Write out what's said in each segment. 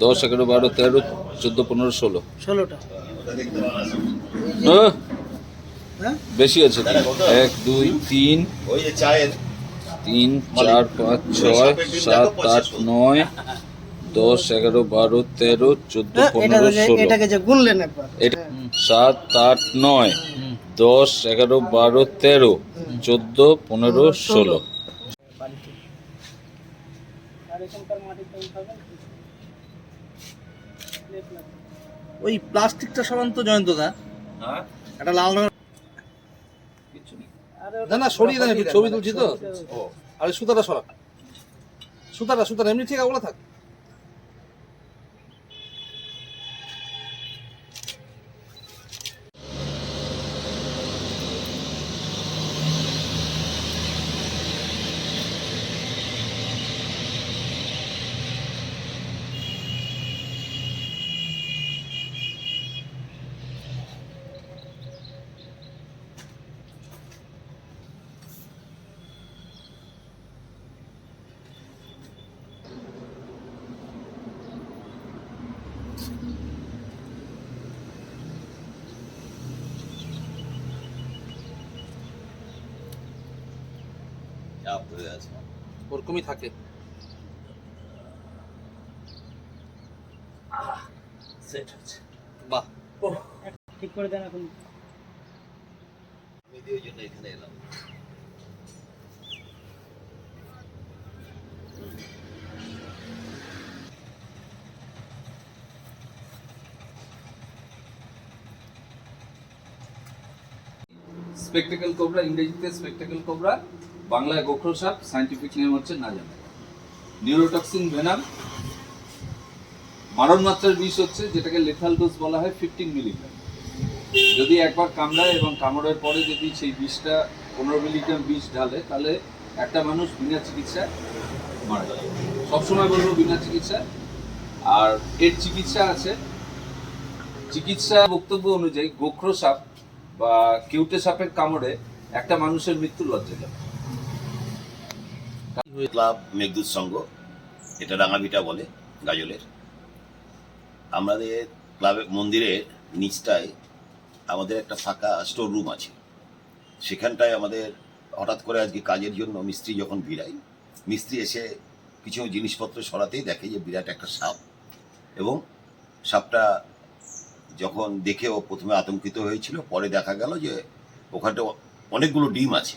দশ এগারো বারো তেরো চোদ্দ পনেরো ষোলো। ষোলোটা। হ্যাঁ? বেশি আছে এক দুই তিন তিন চার পাঁচ ছয় সাত আট নয় দশ এগারো বারো তেরো চোদ্দ হ্যাঁ, পনেরো ষোলো। সাত আট নয় দশ এগারো বারো তেরো চোদ্দ পনেরো ষোলো। ওই প্লাস্টিকটা সরান তো জয়ন্ত দা একটা লাল রঙের না না সরিয়ে দেন ছবি তুলছি তো। আরে সুতাটা সরা সুতাটা সুতাটা এমনি ঠিক ওগুলো থাক। চাপ ধরে আছে ওরকমই থাকে। সেট হচ্ছে বাহ। ঠিক করে দেন এখন। আমি ওই জন্য এখানে এলাম। স্পেকটেকল কোবরা ইংরেজিতে স্পেকটেকল কোবরা বাংলায় গোখরো সাপ সাইন্টিফিক নেম হচ্ছে না জানা। নিউরোটক্সিন ভেনাম মারণ মাত্রার বিষ হচ্ছে, যেটাকে লেথাল ডোজ বলা হয় ফিফটিন মিলিগ্রাম যদি একবার কামড়ায় এবং কামড়ার পরে যদি সেই বিষটা পনেরো মিলিগ্রাম বিষ ঢালে, তাহলে একটা মানুষ বিনা চিকিৎসায় মারা যাবে সবসময় বলব বিনা চিকিৎসায়। আর এর চিকিৎসা আছে। চিকিৎসা বক্তব্য অনুযায়ী গোখরো সাপ বা কেউটে সাপের কামড়ে একটা মানুষের মৃত্যু লজ্জাজনক ক্লাব মেঘদূত সংঘ এটা রাঙাভিটা বলে গাজলের। আমাদের ক্লাবের মন্দিরের নিচটায় আমাদের একটা ফাঁকা স্টোর রুম আছে। সেখানটায় আমাদের হঠাৎ করে আজকে কাজের জন্য মিস্ত্রি যখন ভিড়াই মিস্ত্রি এসে কিছু জিনিসপত্র সরাতেই দেখে যে বিরাট একটা সাপ এবং সাপটা যখন দেখে ও প্রথমে আতঙ্কিত হয়েছিল, পরে দেখা গেল যে ওখানটা অনেকগুলো ডিম আছে।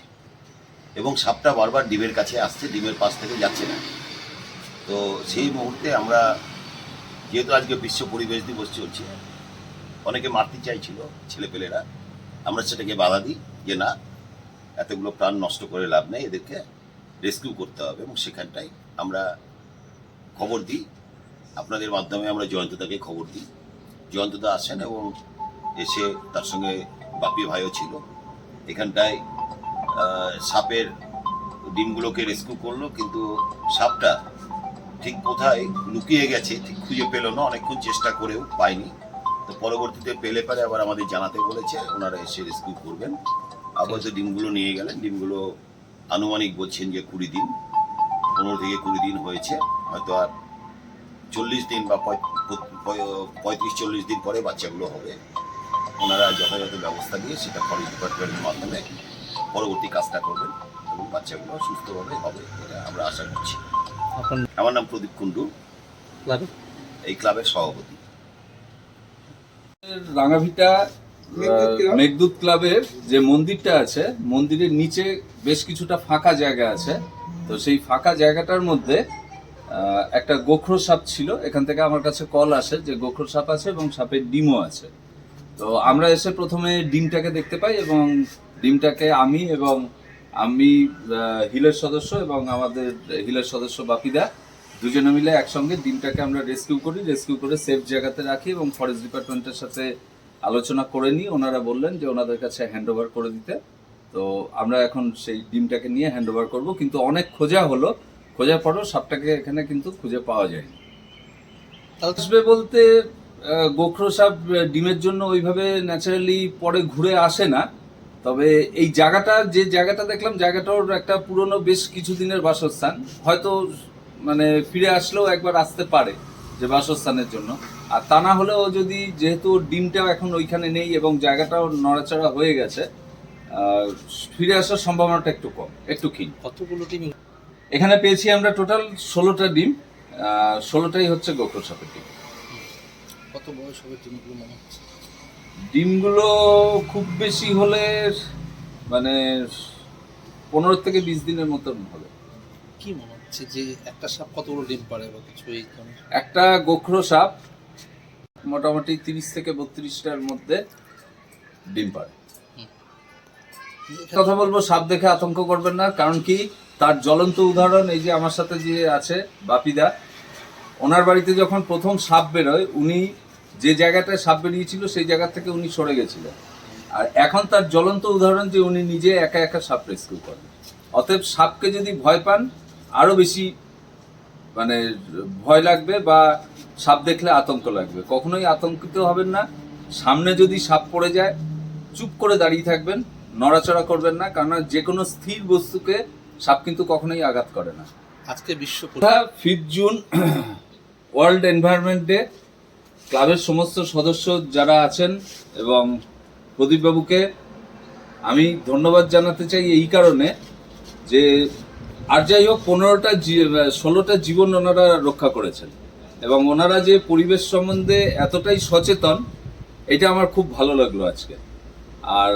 এবং সাপটা বারবার ডিমের কাছে আসছে, ডিমের পাশ থেকে যাচ্ছে না। তো সেই মুহূর্তে আমরা, যেহেতু আজকে বিশ্ব পরিবেশ দিবস চলছে, অনেকে মারতে চাইছিল ছেলেপেলেরা, আমরা সেটাকে বাধা দিই যে না, এতগুলো প্রাণ নষ্ট করে লাভ নেই, এদেরকে রেস্কিউ করতে হবে এবং সেখানটায় আমরা খবর দিই। আপনাদের মাধ্যমে আমরা জয়ন্তদাকে খবর দিই। জয়ন্তদা আসেন এবং এসে তার সঙ্গে বাপি ভাইও ছিল। এখানটায় সাপের ডিমগুলোকে রেস্কিউ করল, কিন্তু সাপটা ঠিক কোথায় লুকিয়ে গেছে, ঠিক খুঁজে পেল না, অনেকক্ষণ চেষ্টা করেও পায়নি। তো পরবর্তীতে পেলে পারে আবার আমাদের জানাতে বলেছে, ওনারা এসে রেস্কিউ করবেন। আপাতত ডিমগুলো নিয়ে গেলেন, ডিমগুলো আনুমানিক বলছেন যে কুড়ি দিন, পনেরো থেকে কুড়ি দিন হয়েছে, হয়তো আর চল্লিশ দিন বা পঁয়- পঁয়- পঁয়ত্রিশ, চল্লিশ দিন পরে বাচ্চাগুলো হবে। ওনারা যথাযথ ব্যবস্থা দিয়ে সেটা ফরেস্ট ডিপার্টমেন্টের মাধ্যমে পরবর্তী কাজটা করবেন এবং বাচ্চাগুলো সুস্থভাবে হবে এটা আমরা আশা করছি। আমার নাম প্রদীপ কুণ্ডু। এই ক্লাবের সভাপতি। রাঙাভিটা মেঘদূত ক্লাবের যে মন্দিরটা আছে মন্দিরের নিচে বেশ কিছুটা ফাঁকা জায়গা আছে। তো সেই ফাঁকা জায়গাটার মধ্যে আহ, একটা গোখরো সাপ ছিল। এখান থেকে আমার কাছে কল আসে যে গোখরো সাপ আছে এবং সাপের ডিমও আছে। তো আমরা এসে প্রথমে ডিমটাকে দেখতে পাই এবং ডিমটাকে আমি এবং আমি হিলের সদস্য এবং আমাদের হিলের সদস্য বাপিদা দুজনে মিলে একসঙ্গে ডিমটাকে আমরা রেস্কিউ করি রেস্কিউ করে সেফ জায়গাতে রাখি এবং ফরেস্ট ডিপার্টমেন্টের সাথে আলোচনা করে নিই। ওনারা বললেন যে ওনাদের কাছে হ্যান্ড ওভার করে দিতে। তো আমরা এখন সেই ডিমটাকে নিয়ে হ্যান্ড ওভার করব। কিন্তু অনেক খোঁজা হলো। খোঁজার পরও সাপটাকে এখানে কিন্তু খুঁজে পাওয়া যায়নি। আসবে বলতে গোখরো সাপ ডিমের জন্য ওইভাবে ন্যাচারালি পরে ঘুরে আসে না। তবে এই জায়গাটা যে জায়গাটা দেখলাম জায়গাটার একটা পুরনো বেশ কিছুদিনের বাসস্থান। হয়তো মানে ফিরে আসলেও একবার আসতে পারে যে বাসস্থানের জন্য। আর তা না হলেও যদি যেহেতু ডিমটাও এখন ওইখানে নেই এবং জায়গাটাও নড়াচড়া হয়ে গেছে ফিরে আসার সম্ভাবনাটা একটু কম একটু ক্ষীণ। কতগুলো টিম এখানে পেয়েছি আমরা টোটাল ষোলোটা ডিম ষোলোটাই হচ্ছে গোখর সাপের ডিম। কত বয়স হবে টিমগুলো মনে হচ্ছে? ডিমগুলো খুব বেশি হলে মানে পনেরো থেকে বিশ দিনের মতন হবে। কি মনে হচ্ছে যে একটা সাপ কতগুলো ডিম পারে বা কিছু এই একটা গোখরো সাপ মোটামুটি তিরিশ থেকে বত্রিশটার মধ্যে ডিম পারে কথা বলব সাপ দেখে আতঙ্ক করবেন না কারণ কি তার জ্বলন্ত উদাহরণ এই যে আমার সাথে যে আছে বাপিদা ওনার বাড়িতে যখন প্রথম সাপ বেরোয় উনি যে জায়গাটায় সাপ বেরিয়েছিল সেই জায়গা থেকে উনি সরে গেছিলেন। আর এখন তার জ্বলন্ত উদাহরণ যে উনি নিজে একা একা সাপ রেস্কিউ করেন। অতএব সাপকে যদি ভয় পান আরও বেশি মানে ভয় লাগবে বা সাপ দেখলে আতঙ্ক লাগবে। কখনোই আতঙ্কিত হবেন না। সামনে যদি সাপ পড়ে যায় চুপ করে দাঁড়িয়ে থাকবেন নড়াচড়া করবেন না কারণ যে কোনো স্থির বস্তুকে সাপ কিন্তু কখনোই আঘাত করে না। আজকে বিশ্ব ফিফ জুন ওয়ার্ল্ড এনভায়রনমেন্ট ডে, ক্লাবের সমস্ত সদস্য যারা আছেন এবং প্রদীপবাবুকে আমি ধন্যবাদ জানাতে চাই এই কারণে যে আর যাই হোক পনেরোটা ষোলোটা জীবন ওনারা রক্ষা করেছেন এবং ওনারা যে পরিবেশ সম্বন্ধে এতটাই সচেতন, এটা আমার খুব ভালো লাগল আজকে। আর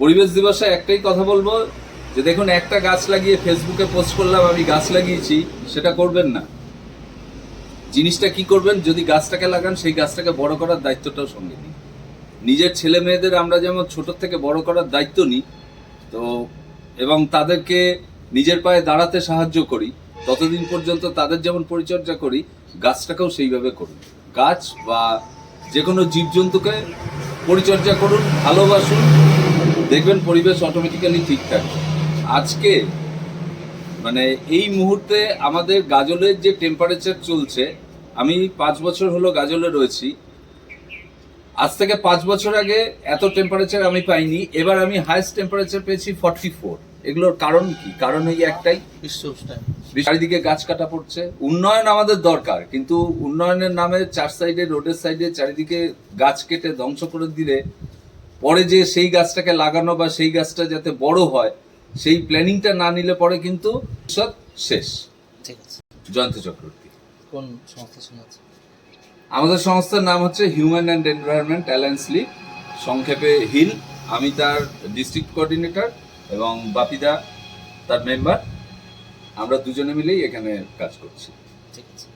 পরিবেশ দিবসে একটাই কথা বলব, যে দেখুন একটা গাছ লাগিয়ে ফেসবুকে পোস্ট করলাম, আমি গাছ লাগিয়েছি, সেটা করবেন না। জিনিসটা কি করবেন? যদি গাছটাকে লাগান, সেই গাছটাকে বড় করার দায়িত্বটাও সঙ্গে নিই নিজের ছেলে মেয়েদের আমরা যেমন ছোট থেকে বড় করার দায়িত্ব নিই, তো এবং তাদেরকে নিজের পায়ে দাঁড়াতে সাহায্য করি, ততদিন পর্যন্ত তাদের যেমন পরিচর্যা করি, গাছটাকেও সেইভাবে করুন। গাছ বা যে কোনো জীবজন্তুকে পরিচর্যা করুন, ভালোবাসুন, দেখবেন পরিবেশ অটোমেটিক্যালি ঠিক থাকবে আজকে মানে এই মুহূর্তে আমাদের গাজলের যে টেম্পারেচার চলছে আমি পাঁচ বছর হলো গাজলে রয়েছি। আজ থেকে পাঁচ বছর আগে এত টেম্পারেচার আমি পাইনি এবার আমি হাইস্ট টেম্পারেচার পেয়েছি ফর্টি ফোর এগুলোর কারণ কি? কারণ এই একটাই। বিশ্ব চারিদিকে গাছ কাটা পড়ছে। উন্নয়ন আমাদের দরকার কিন্তু উন্নয়নের নামে চার সাইডে রোডের সাইডে চারিদিকে গাছ কেটে ধ্বংস করে দিলে পরে যে সেই গাছটাকে লাগানো বা সেই গাছটা যাতে বড় হয় সেই প্ল্যানিংটা না নিলে পরে কিন্তু সব শেষ। ঠিক আছে। জয়ন্ত চক্রবর্তী। কোন সংস্থা আছে আমাদের সংস্থার নাম হচ্ছে human and environment alliance league সংক্ষেপে হিল আমি তার ডিস্ট্রিক্ট কোঅর্ডিনেটর এবং বাপিদা তার মেম্বার আমরা দুজনে মিলেই এখানে কাজ করছি। ঠিক আছে।